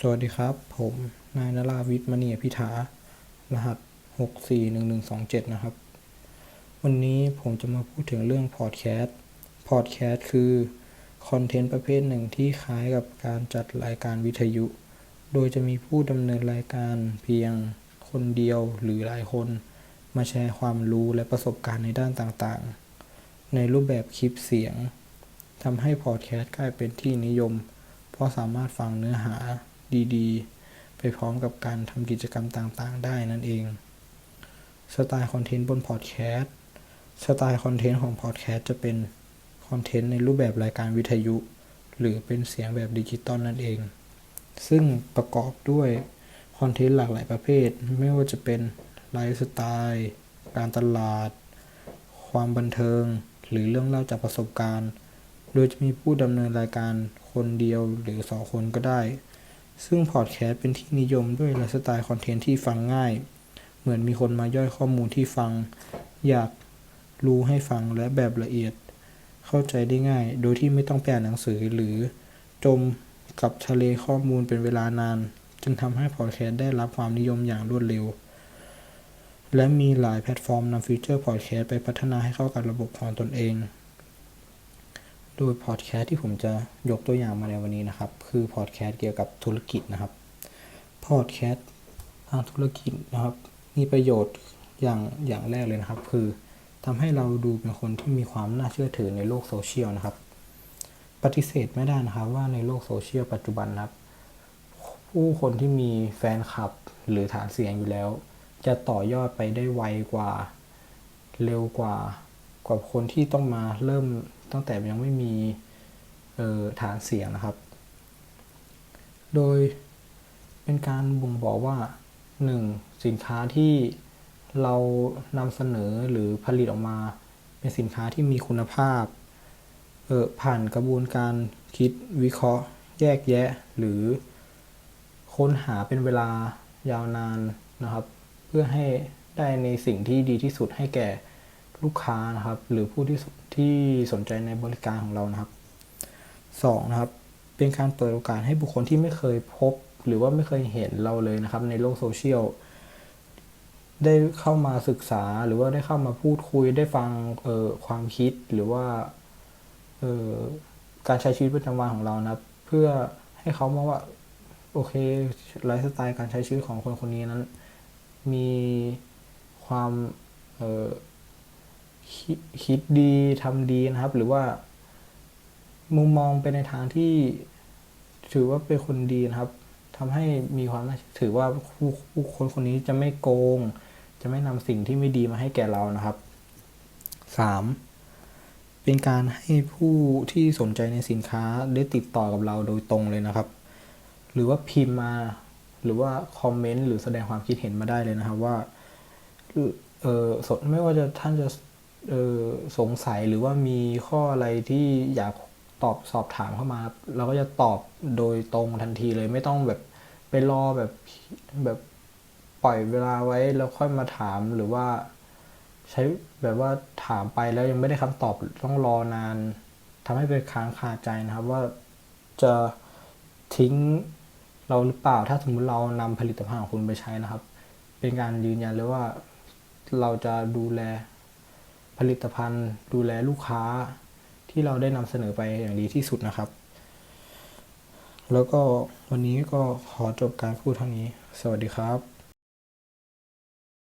สวัสดีครับ ผมนายนราวิทย์มณีพิธารหัส 641127 นะครับ วันนี้ผมจะมาพูดถึงเรื่องพอดแคสต์พอดแคสต์คือ คอนเทนต์ประเภทหนึ่งที่คล้ายกับการจัดรายการวิทยุ โดยจะมีผู้ดำเนินรายการเพียงคนเดียวหรือหลายคน มาแชร์ความรู้และประสบการณ์ในด้านต่างๆ ในรูปแบบคลิปเสียงทำให้พอดแคสต์กลายเป็นที่นิยม เพราะสามารถฟังเนื้อหา ดีๆ ไปพร้อมกับการทำกิจกรรมต่างๆ ได้นั่นเอง สไตล์คอนเทนต์บนพอดแคสต์ สไตล์คอนเทนต์ของพอดแคสต์จะเป็นคอนเทนต์ในรูปแบบรายการวิทยุ หรือเป็นเสียงแบบดิจิตอลนั่นเอง ซึ่งประกอบด้วยคอนเทนต์หลากหลายประเภท ไม่ว่าจะเป็นไลฟ์สไตล์การตลาด ความบันเทิง หรือเรื่องเล่าจากประสบการณ์ โดยจะมีผู้ดำเนินรายการคนเดียวหรือสองคนก็ได้ ซึ่งพอดแคสต์เป็นที่นิยมด้วยไลฟ์สไตล์คอนเทนต์ที่ฟังง่าย เหมือนมีคนมาย่อยข้อมูลที่ฟัง อยากรู้ให้ฟังและแบบละเอียด เข้าใจได้ง่าย โดยที่ไม่ต้องไปอ่านหนังสือหรือจมกับทะเลข้อมูลเป็นเวลานาน จนทำให้พอดแคสต์ได้รับความนิยมอย่างรวดเร็ว และมีหลายแพลตฟอร์มนำฟีเจอร์พอดแคสต์ไปพัฒนาให้เข้ากับระบบของตนเอง โดยพอดแคสต์ที่ผมจะยกตัวอย่างมาในวันนี้นะครับ คือพอดแคสต์เกี่ยวกับธุรกิจนะครับพอดแคสต์ทางธุรกิจนะครับ มีประโยชน์อย่างอย่างแรกเลยนะครับ คือทำให้เราดูเป็นคนที่มีความน่าเชื่อถือในโลกโซเชียลนะครับ ปฏิเสธไม่ได้นะครับว่าในโลกโซเชียลปัจจุบันนะครับ ผู้คนที่มีแฟนคลับหรือฐานเสียงอยู่แล้ว จะต่อยอดไปได้ไวกว่าเร็วกว่ากว่าคนที่ต้องมาเริ่ม ตั้งแต่ยังไม่มีฐานเสียงนะครับ โดยเป็นการบ่งบอกว่า 1. สินค้าที่เรานำเสนอหรือผลิตออกมา เป็นสินค้าที่มีคุณภาพเออผ่านกระบวนการคิดวิเคราะห์ แยกแยะ หรือค้นหาเป็นเวลายาวนานนะครับ เพื่อให้ได้ในสิ่งที่ดีที่สุดให้แก่ ลูกค้านะครับ หรือผู้ที่ที่สนใจในบริการของเรานะครับ 2. นะครับ เป็นการเปิดโอกาสให้บุคคลที่ไม่เคยพบ หรือว่าไม่เคยเห็นเราเลยนะครับ ในโลกโซเชียลได้เข้ามาศึกษาหรือว่าได้เข้ามาพูดคุยได้ฟังเอ่อความคิดหรือว่าเอ่อการใช้ชีวิตประจำวันของเรานะครับ เพื่อให้เขามองว่าโอเคไลฟ์สไตล์การใช้ชีวิตของคนคนนี้นั้น มีความเอ่อ คิดคิดดีทำดีนะครับ หรือว่า มุมมองไปในทางที่ถือว่าเป็นคนดีนะครับทำให้มีความน่าถือว่าผู้ผู้คนคนนี้จะไม่โกง จะไม่นำสิ่งที่ไม่ดีมาให้แก่เรานะครับ 3. เป็นการให้ผู้ที่สนใจในสินค้าได้ติดต่อกับเราโดยตรงเลยนะครับ หรือว่าพิมพ์มาหรือว่าคอมเมนต์หรือแสดงความคิดเห็นมาได้เลยนะครับว่าเออสไม่ว่าจะท่านจะ สงสัยหรือว่ามีข้ออะไรที่อยากตอบสอบถามเข้ามา เราก็จะตอบโดยตรงทันทีเลยไม่ต้องแบบไปรอแบบแบบปล่อยเวลาไว้แล้วค่อยมาถามหรือว่า ใช้แบบว่าถามไปแล้วยังไม่ได้คำตอบต้องรอนานทำให้เป็นค้างคาใจนะครับ ว่าจะทิ้งเราหรือเปล่า ถ้าสมมติเรานำผลิตภัณฑ์ของคุณไปใช้นะครับ เป็นการยืนยันเลยว่าเราจะดูแล ผลิตภัณฑ์ ดูแลลูกค้าที่เราได้นำเสนอไปอย่างดีที่สุดนะครับ แล้วก็วันนี้ก็ขอจบการพูดเท่านี้ สวัสดีครับ